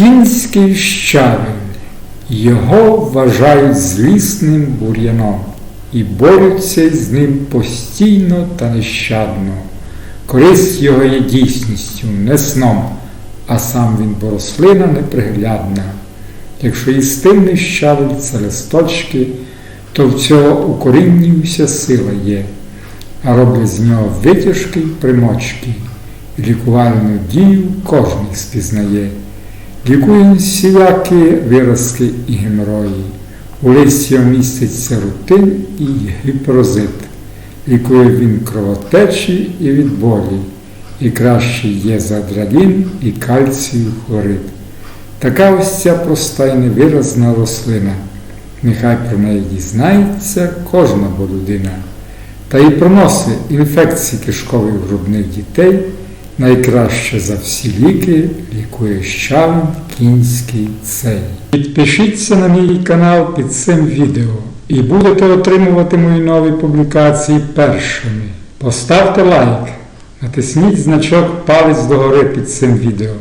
Кінський щавель. Його вважають злісним бур'яном і борються з ним постійно та нещадно. Користь його є дійсністю, не сном, а сам він бо рослина неприглядна. Якщо істинний щавель це листочки, то в цього у корінні сила є, а роблять з нього витяжки й примочки, і лікувальну дію кожен спізнає. Лікує всілякі виразки і геморої. У його міститься рутин і гіпрозит. Лікує він кровотечі і від болі, і кращий є задралін і кальцію хлорид. Така ось ця проста і невиразна рослина. Нехай про неї дізнається кожна бо людина. Та й проноси інфекції кишкових грудних дітей найкраще за всі ліки лікує щавин кінський цей. Підпишіться на мій канал під цим відео і будете отримувати мої нові публікації першими. Поставте лайк, натисніть значок палець догори під цим відео.